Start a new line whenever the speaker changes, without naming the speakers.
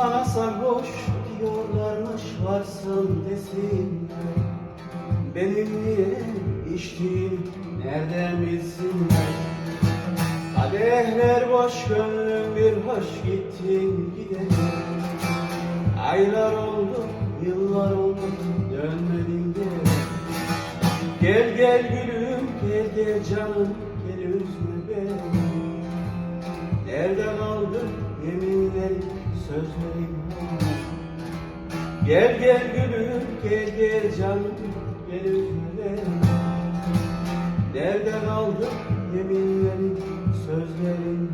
bana sarhoş diyorlarmış varsın desin Benim niye içtiğim nereden bilsinler? Kadehler boş gönlüm bir hoş gittin gidelim Aylar oldu yıllar oldu dönmedin geri Gel gel gülüm gel gel canım gel üzme beni. Yeminlerin, sözlerin Gel gel gülüm, gel gel canım, gel üzme Nerede kaldı yeminlerin, sözlerin